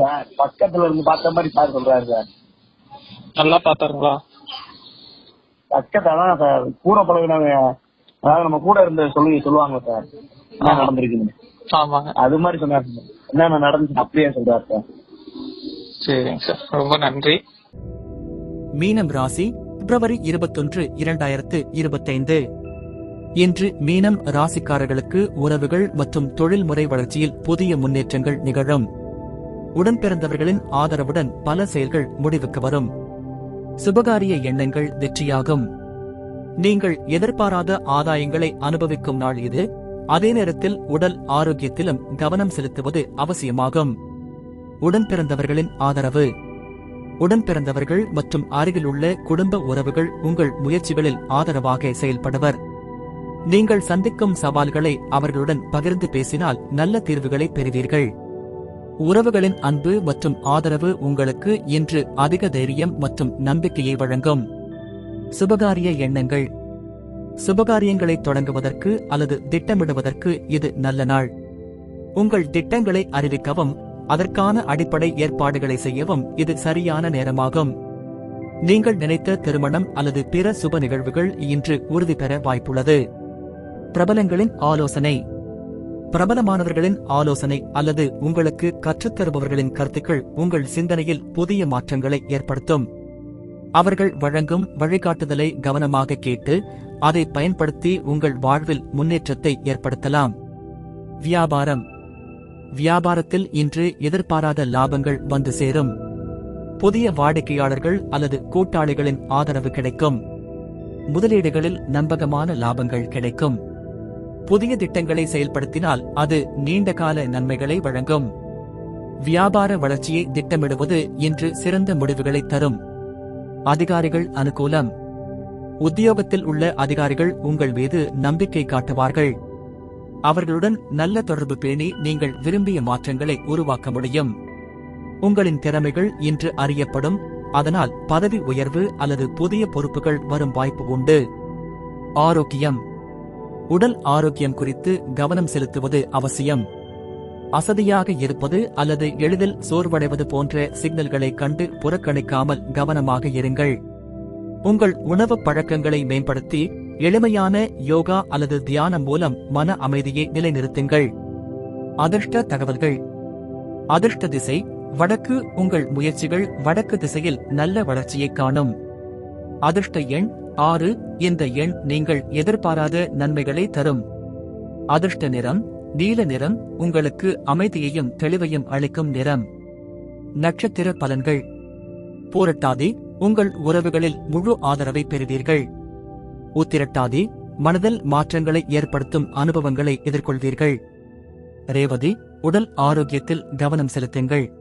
Sir பக்கத்துல இருந்து பார்த்த மாதிரி சார் சொல்றாரு சார். நல்லா பார்த்தாருங்களா? பக்கத்துல தான் சார் கூட பழகினவங்க அதாவது நம்ம கூட இருந்த சொல்லி சொல்லுவாங்க சார் என்ன நடந்திருக்குன்னு. ஆமாங்க. அது மாதிரி சொன்னார் என்னென்ன நடந்துச்சு அப்படியே சொல்றாரு சார். சரிங்க சார். ரொம்ப நன்றி. மீனம் ராசி பிப்ரவரி இருபத்தொன்று இரண்டாயிரத்து இருபத்தைந்து. இன்று மீனம் ராசிக்காரர்களுக்கு உறவுகள் மற்றும் தொழில்முறை வளர்ச்சியில் புதிய முன்னேற்றங்கள் நிகழும். உடன் பிறந்தவர்களின் ஆதரவுடன் பல செயல்கள் முடிவுக்கு வரும். சுபகாரிய எண்ணங்கள் வெற்றியாகும். நீங்கள் எதிர்பாராத ஆதாயங்களை அனுபவிக்கும் நாள் இது. அதே நேரத்தில் உடல் ஆரோக்கியத்திலும் கவனம் செலுத்துவது அவசியமாகும். உடன் பிறந்தவர்களின் ஆதரவு. உடன் பிறந்தவர்கள் மற்றும் அருகிலுள்ள குடும்ப உறவுகள் உங்கள் முயற்சிகளில் ஆதரவாக செயல்படுவர். நீங்கள் சந்திக்கும் சவால்களை அவர்களுடன் பகிர்ந்து பேசினால் நல்ல தீர்வுகளை பெறுவீர்கள். உறவுகளின் அன்பு மற்றும் ஆதரவு உங்களுக்கு இன்று அதிக தைரியம் மற்றும் நம்பிக்கையை வழங்கும். சுபகாரிய எண்ணங்கள். சுபகாரியங்களை தொடங்குவதற்கு அல்லது திட்டமிடுவதற்கு இது நல்ல நாள். உங்கள் திட்டங்களை அறிவிக்கவும் அதற்கான அடிப்படை ஏற்பாடுகளை செய்யவும் இது சரியான நேரமாகும். நீங்கள் நினைத்த திருமணம் அல்லது பிற சுப நிகழ்வுகள் இன்று உறுதி பெற வாய்ப்புள்ளது. பிரபலங்களின் ஆலோசனை. பிரபலமானவர்களின் ஆலோசனை அல்லது உங்களுக்கு கற்றுத்தருபவர்களின் கருத்துக்கள் உங்கள் சிந்தனையில் புதிய மாற்றங்களை ஏற்படுத்தும். அவர்கள் வழங்கும் வழிகாட்டுதலை கவனமாக கேட்டு அதை பயன்படுத்தி உங்கள் வாழ்வில் முன்னேற்றத்தை ஏற்படுத்தலாம். வியாபாரம். வியாபாரத்தில் இன்று எதிர்பாராத லாபங்கள் வந்து சேரும். புதிய வாடிக்கையாளர்கள் அல்லது கூட்டாளிகளின் ஆதரவு கிடைக்கும். முதலீடுகளில் நம்பகமான லாபங்கள் கிடைக்கும். புதிய திட்டங்களை செயல்படுத்தினால் அது நீண்டகால நன்மைகளை வழங்கும். வியாபார வளர்ச்சியை திட்டமிடுவது இன்று சிறந்த முடிவுகளை தரும். அதிகாரிகள் அனுகூலம். உத்தியோகத்தில் உள்ள அதிகாரிகள் உங்கள் மீது நம்பிக்கை காட்டுவார்கள். அவர்களுடன் நல்ல தொடர்பு பேணி நீங்கள் விரும்பிய மாற்றங்களை உருவாக்க முடியும். உங்களின் திறமைகள் இன்று அறியப்படும் அதனால் பதவி உயர்வு அல்லது புதிய பொறுப்புகள் வரும் வாய்ப்பு உண்டு. ஆரோக்கியம். உடல் ஆரோக்கியம் குறித்து கவனம் செலுத்துவது அவசியம். அசதியாக இருப்பது அல்லது எளிதில் சோர்வடைவது போன்ற சிக்னல்களை கண்டு புறக்கணிக்காமல் கவனமாக இருங்கள். உங்கள் உணவு பழக்கங்களை மேம்படுத்தி எளிமையான யோகா அல்லது தியானம் மூலம் மன அமைதியை நிலைநிறுத்துங்கள். அதிர்ஷ்ட தகவல்கள். அதிர்ஷ்ட திசை. வடக்கு உங்கள் முயற்சிகள் வடக்கு திசையில் நல்ல வளர்ச்சியை காணும். அதிர்ஷ்ட எண் ஆறு. இந்த எண் நீங்கள் எதிர்பாராத நன்மைகளை தரும். அதிர்ஷ்ட நிறம் நீல நிறம் உங்களுக்கு அமைதியையும் தெளிவையும் அளிக்கும் நிறம். நட்சத்திர பலன்கள். போரட்டாதி உங்கள் உறவுகளில் முழு ஆதரவை பெறுவீர்கள். உத்திரட்டாதி மனதில் மாற்றங்களை ஏற்படுத்தும் அனுபவங்களை எதிர்கொள்வீர்கள். ரேவதி உடல் ஆரோக்கியத்தில் கவனம் செலுத்துங்கள்.